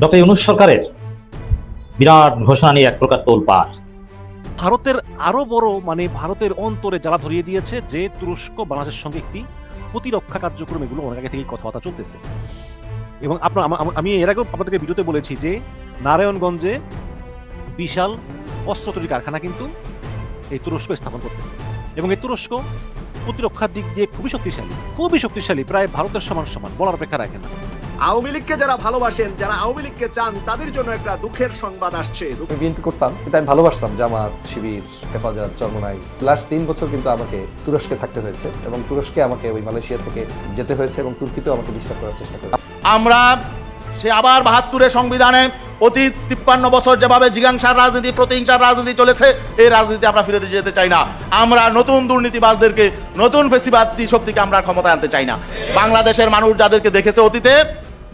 Doctor Yunus সরকারের বিরাট ঘোষণা নিয়ে এক প্রকার তোলপাড়। ভারতের আরও বড় মানে ভারতের অন্তরে জ্বালা ধরিয়ে দিয়েছে যে তুরস্ক বাংলাদেশের সঙ্গে একটি প্রতিরক্ষা কার্যক্রম, এগুলো অনেক আগে থেকেই কথাবার্তা চলতেছে। এবং আপনার, আমি এর আগেও আপনাদেরকে ভিডিওতে বলেছি যে নারায়ণগঞ্জে বিশাল অস্ত্র তৈরি কারখানা কিন্তু এই তুরস্ক স্থাপন করতেছে। এবং এই তুরস্ক প্রতিরক্ষার দিক দিয়ে খুবই শক্তিশালী খুবই শক্তিশালী প্রায় ভারতের সমান সমান বলার অপেক্ষা রাখে না। আওয়ামী লীগকে যারা ভালোবাসেন যারা আওয়ামী লীগকে চান তাদের জন্য একটা দুঃখের সংবাদ আসছে। আমি বিএনপি করতাম কিন্তু আমি ভালোবাসতাম জামাত শিবির হেফাজত চরমনাই লাস্ট তিন বছর কিন্তু আমাকে তুরস্কে থাকতে হয়েছে এবং তুরস্কে আমাকে ওই মালয়েশিয়া থেকে যেতে হয়েছে এবং তুর্কিতেও আমাকে বিশ্বাস করার চেষ্টা করেছে। আমরা সে আবার বাহাত্তরের সংবিধানে অতীত তিপ্পান্ন বছর যেভাবে জিজ্ঞাসার রাজনীতি, প্রতিহিংসার রাজনীতি চলেছে, এই রাজনীতি আমরা ফিরে যেতে চাই না। আমরা নতুন দুর্নীতিবাজদেরকে, নতুন ফেসিবাদী শক্তিকে আমরা ক্ষমতায় আনতে চাই না। বাংলাদেশের মানুষ যাদেরকে দেখেছে অতীতে,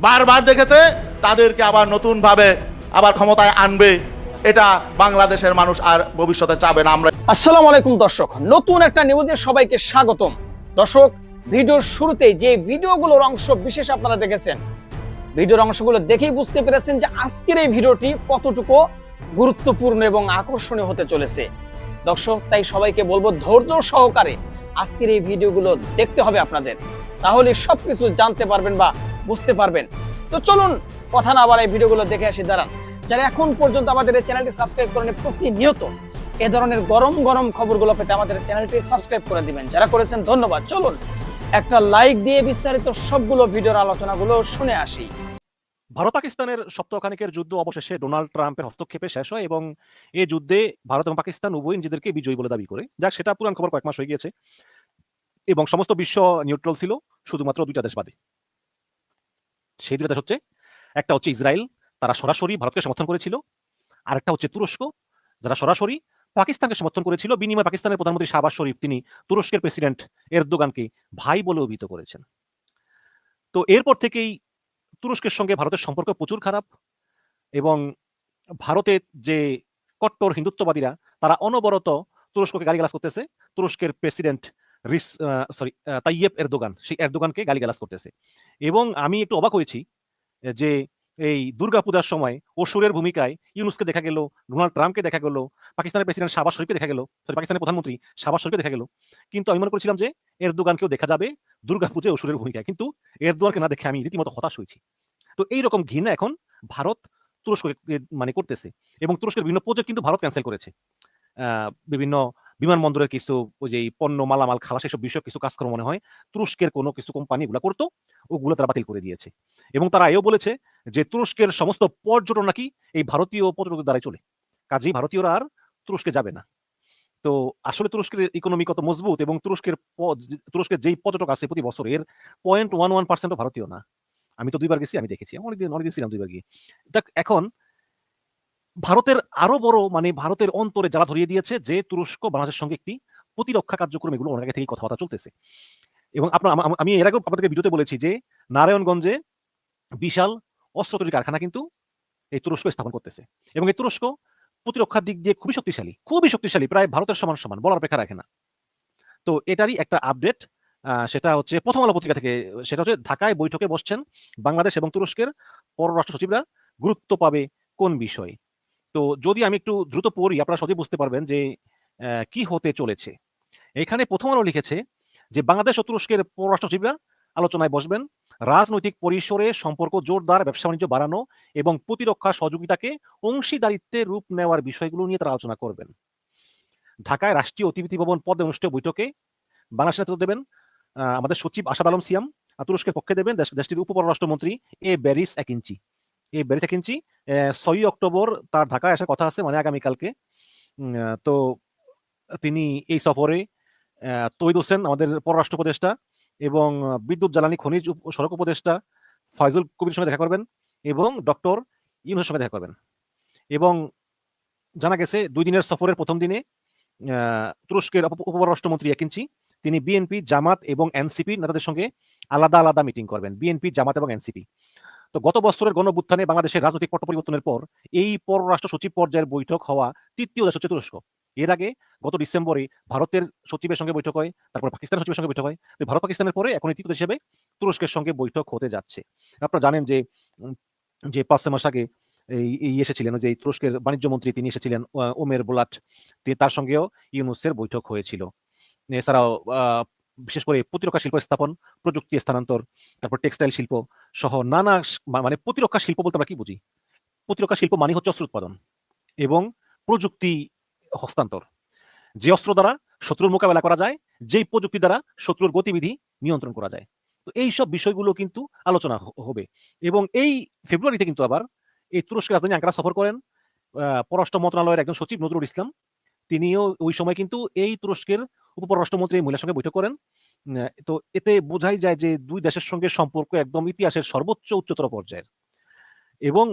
বারবার দেখেছে, তাদেরকে আবার নতুনভাবে আবার ক্ষমতায় আনবে। এটা বাংলাদেশের মানুষ আর ভবিষ্যতে চাবে না। আমরা আসসালামু আলাইকুম দর্শক, নতুন একটা নিউজে সবাইকে স্বাগতম। দর্শক, ভিডিওর শুরুতে যে ভিডিওগুলোর অংশ বিশেষ আপনারা দেখেছেন ভিডিওর অংশগুলো দেখেই বুঝতে পেরেছেন যে আজকের এই ভিডিওটি কতটুকু গুরুত্বপূর্ণ এবং আকর্ষণীয় হতে চলেছে। দর্শক, তাই সবাইকে বলব ধৈর্য সহকারে আজকের এই ভিডিওগুলো দেখতে হবে আপনাদের। তাহলে সবকিছু জানতে পারবেন বা বুঝতে পারবেন। তো চলুন কথা না বাড়াই ভিডিওগুলো দেখে আসি, দাঁড়ান। যারা এখন পর্যন্ত আমাদের এই চ্যানেলটি সাবস্ক্রাইব করেন প্রতিনিয়ত এ ধরনের গরম গরম খবরগুলো পেতে আমাদের চ্যানেলটি সাবস্ক্রাইব করে দিবেন। যারা করেছেন, ধন্যবাদ। চলুন একটা লাইক দিয়ে বিস্তারিত সবগুলো ভিডিওর আলোচনাগুলো শুনে আসি। ভারত পাকিস্তানের সপ্তাহখানেকের যুদ্ধ অবশেষে ডোনাল্ড ট্রাম্পের হস্তক্ষেপে শেষ হয় এবং এই যুদ্ধে ভারত এবং পাকিস্তান উভয় নিজেদেরকে বিজয়ী বলে দাবি করে। যাক, সেটা পুরান খবর কয়েক মাস হয়ে গিয়েছে। এবং সমস্ত বিশ্ব নিউট্রাল ছিল, শুধুমাত্র দুইটা দেশ বাদে। সেই দুটা দেশ হচ্ছে, একটা হচ্ছে ইসরায়েল, তারা সরাসরি ভারতকে সমর্থন করেছিল। আর একটা হচ্ছে তুরস্ক, যারা সরাসরি পাকিস্তানকে সমর্থন করেছিল। বিনিময়ে পাকিস্তানের প্রধানমন্ত্রী শাহবাজ শরীফ, তিনি তুরস্কের প্রেসিডেন্ট এরদোগানকে ভাই বলে অভিহিত করেছেন। তো এরপর থেকেই তুরস্কের সঙ্গে ভারতের সম্পর্ক প্রচুর খারাপ এবং ভারতের যে কট্টর হিন্দুত্ববাদীরা, তারা অনবরত তুরস্ককে গালিগালাজ করতেছে। তুরস্কের প্রেসিডেন্ট রিস সরি তাইয়েব এরদোগান, সেই এরদোগানকে গালিগালাজ করতেছে। এবং আমি একটু অবাক হয়েছি যে এই দুর্গাপূজার সময় অসুরের ভূমিকায় ইউনুসকে দেখা গেল, ডোনাল্ড ট্রাম্পকে দেখা গেল, পাকিস্তানের প্রেসিডেন্ট শাহবাজ শরীফকে দেখা গেল সরি পাকিস্তানের প্রধানমন্ত্রী শাহবাজ শরীফকে দেখা গেল। কিন্তু আমি মনে করেছিলাম যে এর এরদোগানকেও দেখা যাবে দুর্গাপূজায় অসুরের ভূমিকায়। কিন্তু এরদোগানকে না দেখে আমি রীতিমতো হতাশ হয়েছি। তো এইরকম ঘৃণা এখন ভারত তুরস্ককে মানে করতেছে এবং তুরস্কের বিভিন্ন প্রজেক্ট কিন্তু ভারত ক্যান্সেল করেছে। বিভিন্ন বিমানবন্দরের কিছু ওই যে পণ্য, মালামাল, খালাস এসব বিষয়ে কিছু কাজকর্ম মনে হয় তুরস্কের কোনো কিছু কোম্পানি এগুলো করতো, ওগুলো তারা বাতিল করে দিয়েছে। এবং তারা এও বলেছে যে তুরস্কের সমস্ত পর্যটন নাকি এই ভারতীয় পর্যটকদের দ্বারাই চলে। কাজেই ভারতীয়রা আর তুরস্কে যাবে না। তো আসলে তুরস্কের ইকোনমি কত মজবুত এবং তুরস্কের তুরস্কের যেই পর্যটক আছে প্রতি বছর, এর পয়েন্ট ওয়ান ওয়ান পার্সেন্ট ভারতীয় না। আমি তো দুইবার গেছি, আমি দেখেছি অনেকদিন অনেকদিন ছিলাম দুইবার গিয়ে। দেখ, এখন ভারতের আরও বড় মানে ভারতের অন্তরে জ্বালা ধরিয়ে দিয়েছে যে তুরস্ক বাংলাদেশের সঙ্গে একটি প্রতিরক্ষা কার্যক্রম এগুলো অনেক আগে থেকেই কথাবার্তা চলতেছে। এবং আপনার আমি এর আগেও আপনাদেরকে ভিডিওতে বলেছি যে, নারায়ণগঞ্জে বিশাল অস্ত্র তৈরি কারখানা কিন্তু এই তুরস্ক স্থাপন করতেছে। এবং এই তুরস্ক প্রতিরক্ষার দিক দিয়ে খুবই শক্তিশালী খুবই শক্তিশালী, প্রায় ভারতের সমান সমান, বলার অপেক্ষা রাখে না। তো এটারই একটা আপডেট সেটা হচ্ছে প্রথম আলো পত্রিকা থেকে, সেটা হচ্ছে ঢাকায় বৈঠকে বসছেন বাংলাদেশ এবং তুরস্কের পররাষ্ট্র সচিবরা, গুরুত্ব পাবে কোন বিষয়ে? তো যদি আমি একটু দ্রুত পড়ি, আপনারা সহজে বুঝতে পারবেন যে কি হতে চলেছে। এখানে প্রথম আলো লিখেছে যে, বাংলাদেশ ও তুরস্কের পররাষ্ট্র সচিবরা আলোচনায় বসবেন রাজনৈতিক পরিসরে সম্পর্ক জোরদার, ব্যবসা বাণিজ্য বাড়ানো এবং প্রতিরক্ষা সহযোগিতাকে অংশীদারিত্বে রূপ নেওয়ার বিষয়গুলো নিয়ে তারা আলোচনা করবেন। ঢাকায় রাষ্ট্রীয় অতিথি ভবন পদে অনুষ্ঠিত বৈঠকে বাংলাদেশ নেতৃত্ব দেবেন আমাদের সচিব আসাদ আলম সিয়াম, তুরস্কের পক্ষে দেবেন, দেশ- দেশটির উপপররাষ্ট্রমন্ত্রী এ ব্যারিস একিঞ্চি এ ব্যারিস একিঞ্চি ছয়ই অক্টোবর তার ঢাকায় আসার কথা আছে মানে আগামীকালকে। তো তিনি এই সফরে তৈদ হোসেন, আমাদের পররাষ্ট্র উপদেষ্টা এবং বিদ্যুৎ, জ্বালানি, খনিজ সড়ক উপদেষ্টা ফয়জুল কবির সঙ্গে দেখা করবেন এবং ডক্টর ইউনুসের সঙ্গে দেখা করবেন। এবং জানা গেছে দুই দিনের সফরের প্রথম দিনে তুরস্কের উপ- উপপররাষ্ট্রমন্ত্রী একিঞ্চি তিনি বিএনপি, জামাত এবং এনসিপি নেতাদের সঙ্গে আলাদা আলাদা মিটিং করবেন, বিএনপি, জামাত এবং এনসিপি। তো গত বছরের গণভ্যুত্থানে বাংলাদেশের রাজনৈতিক পট পরিবর্তনের পর এই পররাষ্ট্র সচিব পর্যায়ের বৈঠক হওয়া তৃতীয় দেশ হচ্ছে তুরস্ক। এর আগে গত ডিসেম্বরে ভারতের সচিবের সঙ্গে বৈঠক হয়, তারপর পাকিস্তানের সচিবের সঙ্গে বৈঠক হয়। ভারত পাকিস্তানের পরে এখন তৃতীয় হিসেবে তুরস্কের সঙ্গে বৈঠক হতে যাচ্ছে। আপনারা জানেন যে যে পাঁচ মাস আগে এই এসেছিলেন যে তুরস্কের বাণিজ্য মন্ত্রী তিনি এসেছিলেন ওমের বোলাট। তার সঙ্গেও ইউনুসের বৈঠক হয়েছিল। এছাড়াও বিশেষ করে প্রতিরক্ষা শিল্প স্থাপন, প্রযুক্তি স্থানান্তর, তারপর টেক্সটাইল শিল্প সহ নানা মানে প্রতিরক্ষা শিল্প বলতে আমরা কি বুঝি? প্রতিরক্ষা শিল্প মানে হচ্ছে অস্ত্র উৎপাদন এবং প্রযুক্তি হস্তান্তর। যে অস্ত্র দ্বারা শত্রুর মোকাবেলা করা যায়, যেই প্রযুক্তি দ্বারা শত্রুর গতিবিধি নিয়ন্ত্রণ করা যায়। তো এই সব বিষয়গুলো কিন্তু আলোচনা হবে। এবং এই ফেব্রুয়ারিতে কিন্তু আবার এই তুরস্কের রাজধানী আঙ্কারা সফর করেন পররাষ্ট্র মন্ত্রণালয়ের একজন সচিব নজরুল ইসলাম। তিনিও ওই সময় কিন্তু এই তুরস্কের উপপররাষ্ট্রমন্ত্রী মহিলার সঙ্গে বৈঠক করেন। তো এতে বোঝাই যায় যে দুই দেশের সঙ্গে সম্পর্ক একদম ইতিহাসের সর্বোচ্চ উচ্চতর পর্যায়ের। এবং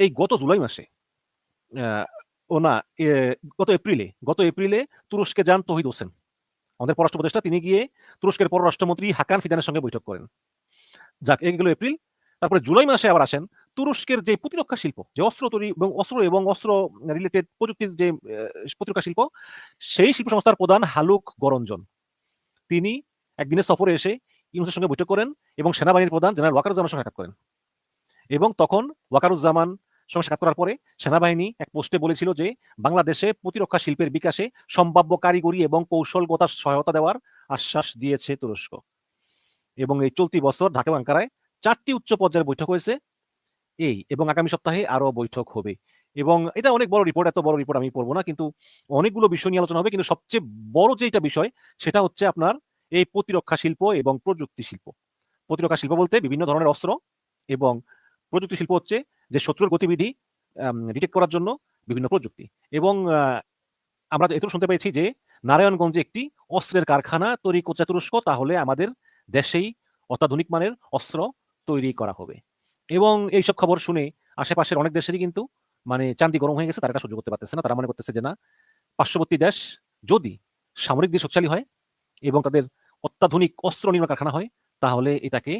এই গত জুলাই মাসে ও না গত এপ্রিলে গত এপ্রিলে তুরস্কে যান তহিদ হোসেন। আমাদের পররাষ্ট্র উপদেষ্টা, তিনি গিয়ে তুরস্কের পররাষ্ট্রমন্ত্রী হাকান ফিদানের সঙ্গে বৈঠক করেন। যাক এগুলো এপ্রিল। তারপরে জুলাই মাসে আবার আসেন তুরস্কের যে প্রতিরক্ষা শিল্প, যে অস্ত্র তৈরি এবং অস্ত্র এবং অস্ত্র রিলেটেড প্রযুক্তির যে প্রতিরক্ষা শিল্প, সেই শিল্প সংস্থার প্রধান হালুক গরঞ্জন। তিনি একদিনের সফরে এসে ইউনুসের সঙ্গে বৈঠক করেন এবং সেনাবাহিনীর প্রধান জেনারেল ওয়াকারুজ্জামানের সঙ্গে সাক্ষাৎ করেন। এবং তখন ওয়াকারুজ্জামান সঙ্গে করার পরে সেনাবাহিনী এক পোস্টে বলেছিল যে বাংলাদেশে প্রতিরক্ষা শিল্পের বিকাশে সম্ভাব্য কারিগরি এবং কৌশলগত সহায়তা দেওয়ার আশ্বাস দিয়েছে তুরস্ক। এবং এই চলতি বছর ঢাকা আঙ্কারায় চারটি উচ্চ পর্যায়ের বৈঠক হয়েছে। এই এবং আগামী সপ্তাহে আরও বৈঠক হবে। এবং এটা অনেক বড় রিপোর্ট এত বড় রিপোর্ট আমি পড়ব না, কিন্তু অনেকগুলো বিষয় নিয়ে আলোচনা হবে। কিন্তু সবচেয়ে বড় যেটা বিষয়, সেটা হচ্ছে আপনার এই প্রতিরক্ষা শিল্প এবং প্রযুক্তি শিল্প। প্রতিরক্ষা শিল্প বলতে বিভিন্ন ধরনের অস্ত্র এবং প্রযুক্তি শিল্প হচ্ছে যে শত্রুর গতিবিধি ডিটেক্ট করার জন্য বিভিন্ন প্রযুক্তি। এবং আমরা এত শুনতে পেয়েছি যে নারায়ণগঞ্জে একটি অস্ত্রের কারখানা তৈরি করছে তুরস্ক তাহলে আমাদের দেশেই অত্যাধুনিক মানের অস্ত্র তৈরি করা হবে। এবং এইসব খবর শুনে আশেপাশের অনেক দেশেরই কিন্তু মানে চান্দি গরম হয়ে গেছে, তারা সহ্য করতে পারতেছে না। তারা মনে করতেছে যে না, পার্শ্ববর্তী দেশ যদি সামরিক দিয়ে শক্তিশালী হয় এবং তাদের অত্যাধুনিক অস্ত্র নির্মাণ কারখানা হয়, তাহলে এটাকে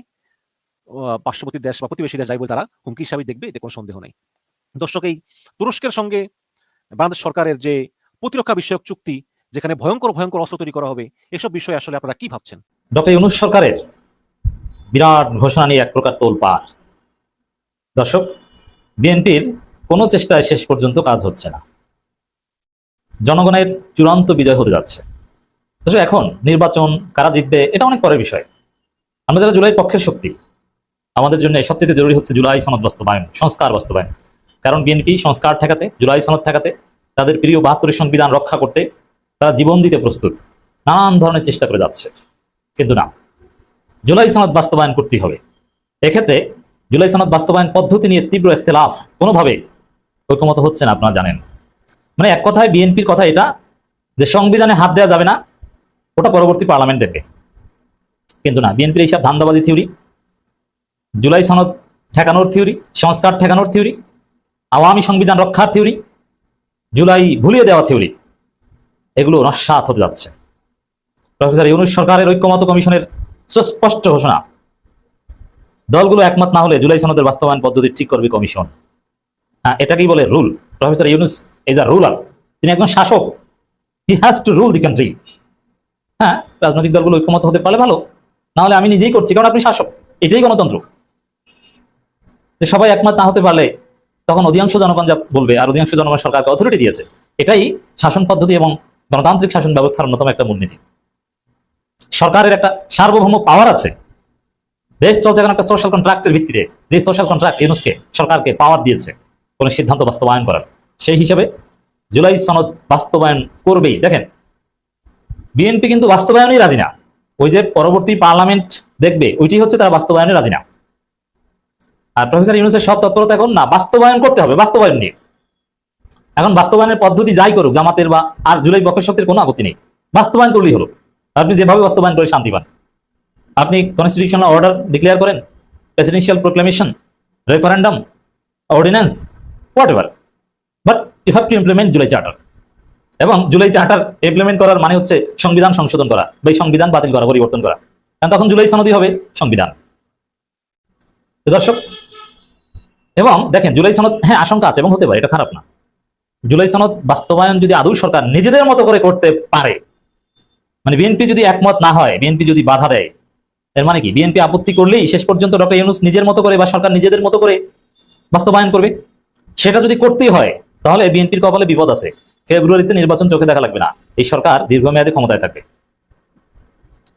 পার্শ্ববর্তী দেশ বা প্রতিবেশী দেশ যাই বলে তারা, হুমকি হিসাবে দেখবে, এতে কোনো সন্দেহ নেই। দর্শক, এই তুরস্কের সঙ্গে বাংলাদেশ সরকারের যে প্রতিরক্ষা বিষয়ক চুক্তি, যেখানে ভয়ঙ্কর ভয়ঙ্কর অস্ত্র তৈরি করা হবে, এসব বিষয়ে আসলে আপনারা কি ভাবছেন? ডক্টর ইউনুস সরকারের বিরাট ঘোষণা নিয়ে এক প্রকার তোলপাড়। দর্শক, বিএনপির কোনো চেষ্টায় শেষ পর্যন্ত কাজ হচ্ছে না। জনগণের চূড়ান্ত বিজয় হতে যাচ্ছে। এখন নির্বাচন কারা জিতবে, এটা অনেক পরের বিষয়। আমরা যারা জুলাই পক্ষের শক্তি আমাদের জন্য সবথেকে জরুরি হচ্ছে জুলাই সনদ বাস্তবায়ন, সংস্কার বাস্তবায়ন। কারণ বিএনপি সংস্কার ঠেকাতে, জুলাই সনদ ঠেকাতে তাদের প্রিয় বাহাত্তরের সংবিধান রক্ষা করতে তারা জীবন দিতে প্রস্তুত। নানান ধরনের চেষ্টা করে যাচ্ছে। কিন্তু না, জুলাই সনদ বাস্তবায়ন করতেই হবে। এক্ষেত্রে জুলাই সনদ বাস্তবায়ন পদ্ধতি নিয়ে তীব্র ইখতলাফ কোনোভাবে ঐক্যমত হচ্ছে না, আপনারা জানেন। মানে এক কথায় বিএনপির কথা এটা যে সংবিধানে হাত দেওয়া যাবে না, ওটা পরবর্তী পার্লামেন্ট দেখবে। কিন্তু না, বিএনপির এইসব ধান্দাবাজি থিওরি জুলাই সনদ ঠেকানোর থিওরি, সংস্কার ঠেকানোর থিওরি, আওয়ামী সংবিধান রক্ষার থিওরি, জুলাই ভুলিয়ে দেওয়া থিওরি, এগুলো নস্বাত হতে যাচ্ছে। প্রফেসর ইউনুস সরকারের ঐক্যমত কমিশনের সুস্পষ্ট ঘোষণা, দলগুলো একমত না হলে জুলাই সনদের বাস্তবায়ন পদ্ধতি ঠিক করবে কমিশন। হ্যাঁ এটাকেই বলে rule. Professor Yunus is a ruler তিনি একজন শাসক। He has to rule the country হ্যাঁ রাজনৈতিক দলগুলো ঐক্যমত হতে পারলে ভালো। না হলে আমি নিজেই করছি, কারণ আপনি শাসক। এটাই গণতন্ত্র। যে সবাই একমত না হতে পারলে তখন অধিকাংশ জনগণ যা বলবে আর অধিকাংশ জনগণ সরকারকে অথরিটি দিয়েছে। এটাই শাসন পদ্ধতি এবং গণতান্ত্রিক শাসন ব্যবস্থার অন্যতম একটা মূলনীতি। সরকারের একটা সার্বভৌম পাওয়ার আছে। দেশ চলছে এখন একটা সোশ্যাল কন্ট্রাক্টের ভিত্তিতে। যে সোশ্যাল কন্ট্রাক্ট ইউনুসকে সরকারকে পাওয়ার দিয়েছে, কোন সিদ্ধান্ত বাস্তবায়ন করার। সেই হিসাবে জুলাই সনদ বাস্তবায়ন করবেই। দেখেন, বিএনপি কিন্তু বাস্তবায়নেই রাজি না। ওই যে পরবর্তী পার্লামেন্ট দেখবে, ওইটি হচ্ছে তারা বাস্তবায়নে রাজি না। আর প্রফেসর ইউনুসের সব তৎপরতা এখন না, বাস্তবায়ন করতে হবে, বাস্তবায়ন নিয়ে। এখন বাস্তবায়নের পদ্ধতি যাই করুক, জামাতের বা আর জুলাই পক্ষের শক্তির কোনো আপত্তি নেই। বাস্তবায়ন করলেই হলো। আপনি যেভাবে বাস্তবায়ন করে শান্তি পান। আপনি কনস্টিটিউশনাল অর্ডার ডিক্লেয়ার করেন presidential proclamation referendum ordinance whatever but you have to implement July charter এবং জুলাই চার্টার ইমপ্লিমেন্ট করার মানে হচ্ছে সংবিধান সংশোধন করা বা সংবিধান বাতিল করা, পরিবর্তন করা। কারণ তখন জুলাই সনদই হবে সংবিধান। দর্শক এবং দেখেন জুলাই সনদ হ্যাঁ আশঙ্কা আছে এবং হতে পারে, এটা খারাপ না। জুলাই সনদ বাস্তবায়ন যদি আদৌ সরকার নিজেদের মতো করে করতে পারে মানে বিএনপি যদি একমত না হয় বিএনপি যদি বাধা দেয়, এর মানে কি? বিএনপি আপত্তি করলেই শেষ পর্যন্ত ডক্টর ইউনুস নিজের মতো করে বা সরকার নিজেদের মতো করে বাস্তবায়ন করবে। সেটা যদি করতেই হয়, তাহলে বিএনপির কপালে বিপদ আছে। ফেব্রুয়ারিতে নির্বাচন চোখে দেখা লাগবে না। এই সরকার দীর্ঘমেয়াদী ক্ষমতায় থাকবে।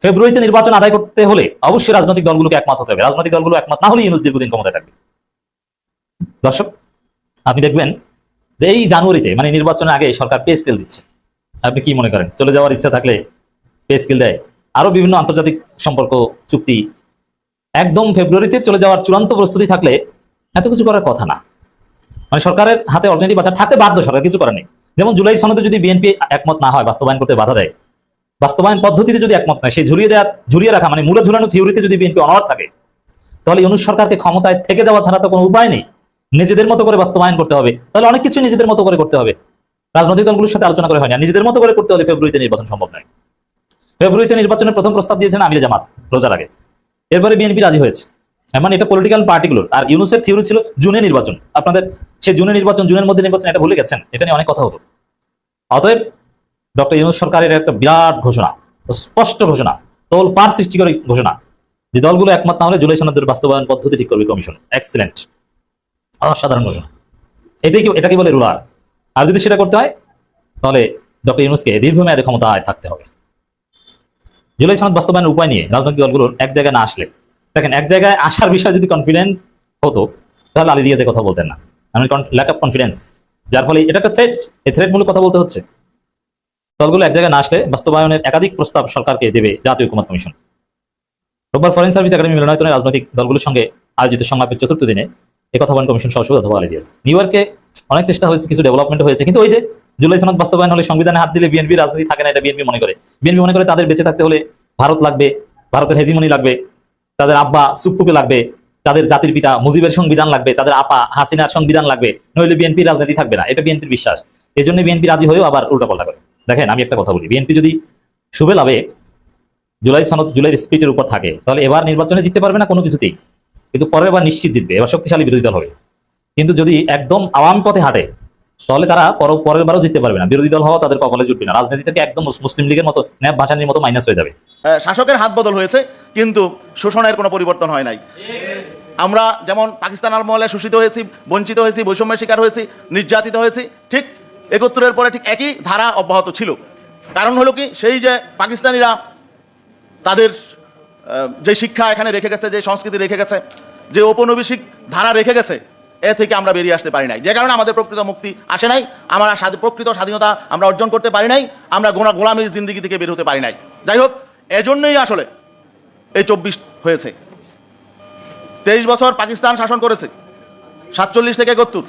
ফেব্রুয়ারিতে নির্বাচন আদায় করতে হলে অবশ্যই রাজনৈতিক দলগুলোকে একমত হতে হবে। রাজনৈতিক দলগুলো একমত না হলে ইউনুস দীর্ঘদিন ক্ষমতায় থাকবে। দর্শক, আপনি দেখবেন যে এই জানুয়ারিতে মানে নির্বাচনের আগে সরকার পে স্কেল দিচ্ছে। আপনি কি মনে করেন? চলে যাওয়ার ইচ্ছা থাকলে পে স্কেল দেয়। আরও বিভিন্ন আন্তর্জাতিক সম্পর্ক, চুক্তি, একদম ফেব্রুয়ারিতে চলে যাওয়ার চূড়ান্ত প্রস্তুতি থাকলে এত কিছু করার কথা না। মানে সরকারের হাতে অল্টারনেটিভ আছে থাকতে বাধ্য সরকার, কিছু করার নেই। যেমন জুলাই সনদে যদি বিএনপি একমত না হয়, বাস্তবায়ন করতে বাধা দেয়। বাস্তবায়ন পদ্ধতিতে যদি একমত নয় সেই ঝুলিয়ে দেওয়া, ঝুলিয়ে রাখা মানে মূলে ঝুলানো থিওরিতে যদি বিএনপি অনড় থাকে, তাহলে ইউনুস সরকারকে ক্ষমতায় থেকে যাওয়া ছাড়া তো কোনো উপায় নেই। নিজেদের মতো করে বাস্তবায়ন করতে হবে। তাহলে অনেক কিছু নিজেদের মতো করে করতে হবে। রাজনৈতিক দলগুলোর সাথে আলোচনা করে হয় না নিজেদের মতো করে করতে হলে ফেব্রুয়ারিতে নির্বাচন সম্ভব নয়। ফেব্রুয়ারিতে নির্বাচনের প্রথম প্রস্তাব দিয়েছেন আমির জামাত রোজার আগে। এরপরে বিএনপি রাজি হয়েছে। এমন এটা পলিটিক্যাল পার্টিগুলোর আর ইউনুসের থিওরি ছিল জুনে নির্বাচন। আপনাদের সে জুনে নির্বাচন, জুনের মধ্যে নির্বাচন এটা ভুলে গেছেন। এটা নিয়ে অনেক কথা হতো অতএব ডক্টর ইউনুস সরকারের একটা বিরাট ঘোষণা, স্পষ্ট ঘোষণা তোল পার সৃষ্টিকারী ঘোষণা যে দলগুলো একমত না হলে জুলাই সনদের বাস্তবায়ন পদ্ধতি ঠিক করবে কমিশন। এক্সিলেন্ট অসাধারণ ঘোষণা এটাই কি এটাকে বলে রুলার? আর যদি সেটা করতে হয়, তাহলে ডক্টর ইউনুসকে দীর্ঘমেয়াদে ক্ষমতায় থাকতে হবে। জুলাই সনদ বাস্তবায়নের উপায় নিয়ে রাজনৈতিক দলগুলোর এক জায়গায় না আসলে। দেখেন, এক জায়গায় আসার বিষয়ে যদি কনফিডেন্ট হতো, তাহলে আলী রিয়াজে কথা বলতেন না। আমি ল্যাক অফ কনফিডেন্স যার ফলে এটা একটা থ্রেট এই থ্রেট মূলক কথা বলতে হচ্ছে। দলগুলো এক জায়গায় না আসলে বাস্তবায়নের একাধিক প্রস্তাব সরকারকে দেবে জাতীয় হুকুমত কমিশন রোববার ফরেন সার্ভিস একাডেমি মিলনায়তনে রাজনৈতিক দলগুলোর সঙ্গে আয়োজিত সংলাপের চতুর্থ দিনে কথা বলেন কমিশন অথবা নিউ ইয়র্কে অনেক চেষ্টা হয়েছে, কিছু ডেভেলপমেন্ট হয়েছে, কিন্তু ওই যে জুলাই সনদ বাস্তবায়ন হলে সংবিধানে হাত দিলে বিএনপি রাজনীতি থাকে না, এটা বিএনপি মনে করে। বিএনপি মনে করে তাদের বেঁচে থাকতে হলে ভারত লাগবে, ভারতের হেজিমনি লাগবে, তাদের আব্বা লাগবে, তাদের জাতির পিতা মুজিবের সংবিধান লাগবে, তাদের আপা হাসিনার সংবিধান লাগবে, নইলে বিএনপি রাজনীতি থাকবে না, এটা বিএনপির বিশ্বাস। এই জন্য বিএনপি রাজি হয়েও আবার উল্টাপাল্টা করে। দেখেন, আমি একটা কথা বলি বিএনপি যদি শুভে লাভে জুলাই সনদ, জুলাই স্পিডের উপর থাকে, তাহলে এবার নির্বাচনে জিততে পারবে না কোনো কিছুতেই। কিন্তু পরের বার নিশ্চিত জিতবে, এবার শক্তিশালী বিরোধী দল হবে। কিন্তু যদি একদম আওয়ামী পথে হাঁটে, তাহলে তারা পর- পরের বারও জিততে পারবে না। বিরোধী দল হওয়া তাদের কপালে জুটবে না। রাজনীতি থেকে একদম মুসলিম লীগের মতো ন্যাপ ভাসানির মতো মাইনাস হয়ে যাবে। শাসকের হাত বদল হয়েছে, কিন্তু শোষণের কোনো পরিবর্তন হয় নাই। আমরা যেমন পাকিস্তান আমলে শোষিত হয়েছি, বঞ্চিত হয়েছি, বৈষম্যের শিকার হয়েছি, নির্যাতিত হয়েছি, ঠিক একত্তরের পরে ঠিক একই ধারা অব্যাহত ছিল। কারণ হলো কি, সেই যে পাকিস্তানিরা তাদের যে শিক্ষা এখানে রেখে গেছে, যে সংস্কৃতি রেখে গেছে, যে ঔপনিবেশিক ধারা রেখে গেছে, এ থেকে আমরা বেরিয়ে আসতে পারি নাই। যে কারণে আমাদের প্রকৃত মুক্তি আসে নাই, আমরা প্রকৃত স্বাধীনতা আমরা অর্জন করতে পারি নাই, আমরা গোনা, গোলামীর জিন্দিগি থেকে বের হতে পারি নাই। যাই হোক, এজন্যই আসলে এই চব্বিশ হয়েছে। তেইশ বছর পাকিস্তান শাসন করেছে, সাতচল্লিশ থেকে একাত্তর।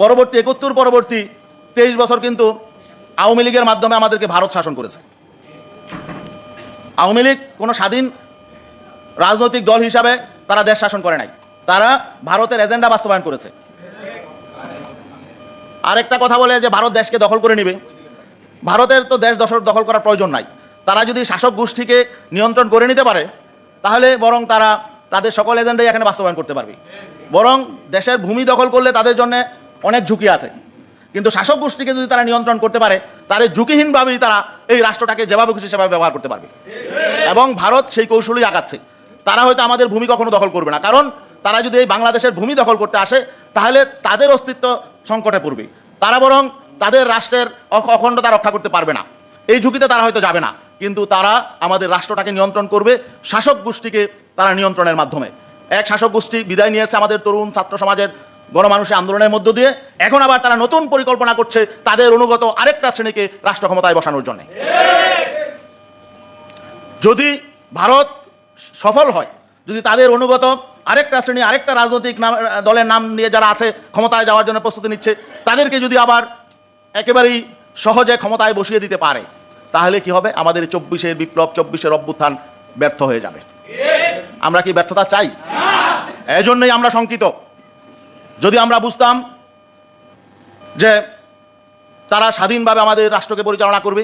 পরবর্তী একাত্তর, পরবর্তী তেইশ বছর কিন্তু আওয়ামী লীগের মাধ্যমে আমাদেরকে ভারত শাসন করেছে। আওয়ামী লীগ কোনো স্বাধীন রাজনৈতিক দল হিসাবে তারা দেশ শাসন করে নাই। তারা ভারতের এজেন্ডা বাস্তবায়ন করেছে। আরেকটা কথা বলে যে ভারত দেশকে দখল করে নেবে। ভারতের তো দেশ দখল দখল করার প্রয়োজন নাই। তারা যদি শাসক গোষ্ঠীকে নিয়ন্ত্রণ করে নিতে পারে, তাহলে বরং তারা তাদের সকল এজেন্ডাই এখানে বাস্তবায়ন করতে পারবে। বরং দেশের ভূমি দখল করলে তাদের জন্য অনেক ঝুঁকি আছে। কিন্তু শাসক গোষ্ঠীকে যদি তারা নিয়ন্ত্রণ করতে পারে, তাহলে ঝুঁকিহীনভাবেই তারা এই রাষ্ট্রটাকে যেভাবে খুশি সেভাবে ব্যবহার করতে পারবে। এবং ভারত সেই কৌশলই আগাচ্ছে। তারা হয়তো আমাদের ভূমি কখনো দখল করবে না। কারণ তারা যদি এই বাংলাদেশের ভূমি দখল করতে আসে, তাহলে তাদের অস্তিত্ব সংকটে পড়বে। তারা বরং তাদের রাষ্ট্রের অখ- অখণ্ডতা রক্ষা করতে পারবে না। এই ঝুঁকিতে তারা হয়তো যাবে না। কিন্তু তারা আমাদের রাষ্ট্রটাকে নিয়ন্ত্রণ করবে, শাসক গোষ্ঠীকে তারা নিয়ন্ত্রণের মাধ্যমে। এক শাসক গোষ্ঠী বিদায় নিয়েছে আমাদের তরুণ ছাত্র সমাজের গণমানুষের আন্দোলনের মধ্য দিয়ে। এখন আবার তারা নতুন পরিকল্পনা করছে তাদের অনুগত আরেকটা শ্রেণীকে রাষ্ট্র ক্ষমতায় বসানোর জন্য। যদি ভারত সফল হয়। যদি তাদের অনুগত আরেকটা শ্রেণি আরেকটা রাজনৈতিক নাম দলের নাম নিয়ে যারা আছে ক্ষমতায় যাওয়ার জন্য প্রস্তুতি নিচ্ছে তাদেরকে যদি আবার একেবারেই সহজে ক্ষমতায় বসিয়ে দিতে পারে তাহলে কি হবে? আমাদের চব্বিশের বিপ্লব চব্বিশের অভ্যুত্থান ব্যর্থ হয়ে যাবে। আমরা কি ব্যর্থতা চাই? এজন্যই আমরা শঙ্কিত। যদি আমরা বুঝতাম যে তারা স্বাধীনভাবে আমাদের রাষ্ট্রকে পরিচালনা করবে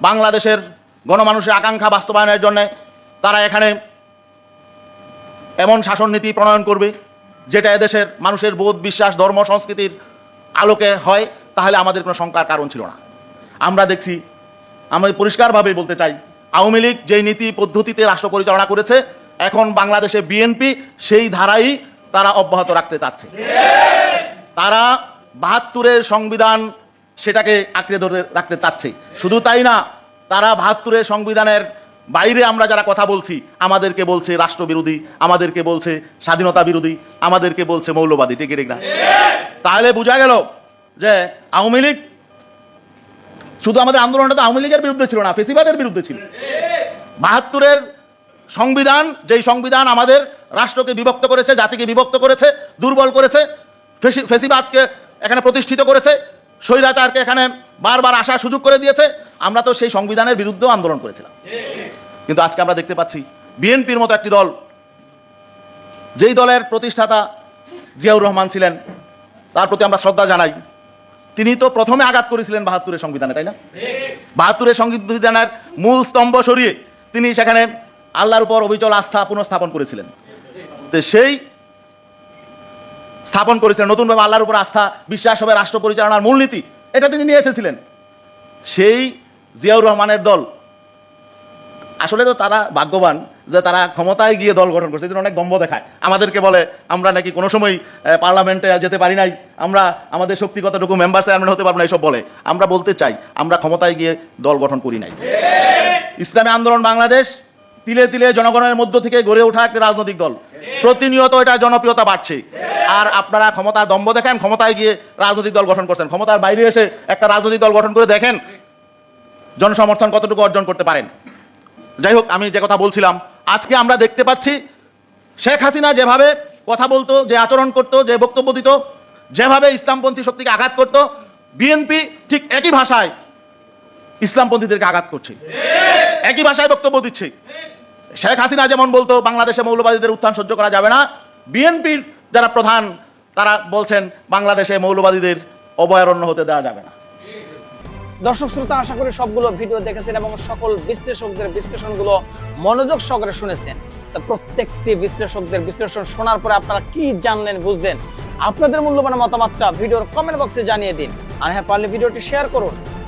বাংলাদেশের গণমানুষের আকাঙ্ক্ষা বাস্তবায়নের জন্য তারা এখানে এমন শাসন নীতি প্রণয়ন করবে, যেটা এদেশের মানুষের বোধ, বিশ্বাস, ধর্ম, সংস্কৃতির আলোকে হয়, তাহলে আমাদের কোনো শঙ্কার কারণ ছিল না। আমরা দেখছি, আমি পরিষ্কারভাবে বলতে চাই, আওয়ামী লীগ যেই নীতি পদ্ধতিতে রাষ্ট্র পরিচালনা করেছে, এখন বাংলাদেশে বিএনপি সেই ধারাই তারা অব্যাহত রাখতে চাচ্ছে। তারা বাহাত্তরের সংবিধান সেটাকে আঁকড়ে ধরে রাখতে চাচ্ছে। শুধু তাই না, তারা বাহাত্তরের সংবিধানের বাইরে আমরা যারা কথা বলছি, আমাদেরকে বলছে রাষ্ট্রবিরোধী, আমাদেরকে বলছে স্বাধীনতা বিরোধী, আমাদেরকে বলছে মৌলবাদী, ঠিক ঠিক না? তাহলে বোঝা গেল যে আওয়ামী লীগ শুধু আমাদের আন্দোলনটা তো আওয়ামী লীগের বিরুদ্ধে ছিল না, ফেসিবাদের বিরুদ্ধে ছিল। বাহাত্তরের সংবিধান, যেই সংবিধান আমাদের রাষ্ট্রকে বিভক্ত করেছে, জাতিকে বিভক্ত করেছে, দুর্বল করেছে, ফেসি- ফেসিবাদকে এখানে প্রতিষ্ঠিত করেছে, স্বৈরাচারকে এখানে বারবার আসার সুযোগ করে দিয়েছে। আমরা তো সেই সংবিধানের বিরুদ্ধেও আন্দোলন করেছিলাম। কিন্তু আজকে আমরা দেখতে পাচ্ছি, বিএনপির মতো একটি দল, যেই দলের প্রতিষ্ঠাতা জিয়াউর রহমান ছিলেন, তার প্রতি আমরা শ্রদ্ধা জানাই। তিনি তো প্রথমে আঘাত করেছিলেন বাহাত্তরের সংবিধানে, তাই না? বাহাত্তরের সংবিধানের মূল স্তম্ভ সরিয়ে তিনি সেখানে আল্লাহর উপর অবিচল আস্থা পুনঃস্থাপন করেছিলেন। তো সেই স্থাপন করেছিলেন। নতুনভাবে আল্লাহর উপর আস্থা, বিশ্বাস হবে রাষ্ট্র পরিচালনার মূলনীতি। এটা তিনি নিয়ে এসেছিলেন। সেই জিয়াউর রহমানের দল। আসলে তো তারা ভাগ্যবান যে তারা ক্ষমতায় গিয়ে দল গঠন করছে জন্য অনেক দম্ভ দেখায়। আমাদেরকে বলে, আমরা নাকি কোনো সময় পার্লামেন্টে যেতে পারি নাই। আমরা আমাদের শক্তি কতটুকু মেম্বার চেয়ারম্যান হতে পারব না এইসব বলে। আমরা বলতে চাই, আমরা ক্ষমতায় গিয়ে দল গঠন করি নাই। ইসলামী আন্দোলন বাংলাদেশ তিলে তিলে জনগণের মধ্য থেকে গড়ে ওঠা একটা রাজনৈতিক দল। প্রতিনিয়ত এটা জনপ্রিয়তা বাড়ছে। আর আপনারা ক্ষমতার দম্ভ দেখেন, ক্ষমতায় গিয়ে রাজনৈতিক দল গঠন করছেন। ক্ষমতার বাইরে এসে একটা রাজনৈতিক দল গঠন করে দেখেন জনসমর্থন কতটুকু অর্জন করতে পারেন। যাই হোক, আমি যে কথা বলছিলাম, আজকে আমরা দেখতে পাচ্ছি শেখ হাসিনা যেভাবে কথা বলতো, যে আচরণ করতো, যে বক্তব্য দিত, যেভাবে ইসলামপন্থী শক্তিকে আঘাত করত, বিএনপি ঠিক একই ভাষায় ইসলামপন্থীদেরকে আঘাত করছে। একই ভাষায় বক্তব্য দিচ্ছে। শেখ হাসিনা যেমন বলতো, বাংলাদেশে মৌলবাদীদের উত্থান সহ্য করা যাবে না, বিএনপির যারা প্রধান, তারা বলছেন বাংলাদেশে মৌলবাদীদের অভয়ারণ্য হতে দেওয়া যাবে না। দর্শক শ্রোতা, আশা করি সবগুলো ভিডিও দেখেছেন এবং সকল বিশ্লেষকদের বিশ্লেষণগুলো মনোযোগ সহকারে শুনেছেন। প্রত্যেকটি বিশ্লেষকদের বিশ্লেষণ শোনার পরে আপনারা কি জানলেন, বুঝলেন? আপনাদের মূল্যবান মতামতটা ভিডিওর কমেন্ট বক্সে জানিয়ে দিন। আর হ্যাঁ পারলে ভিডিওটি শেয়ার করুন।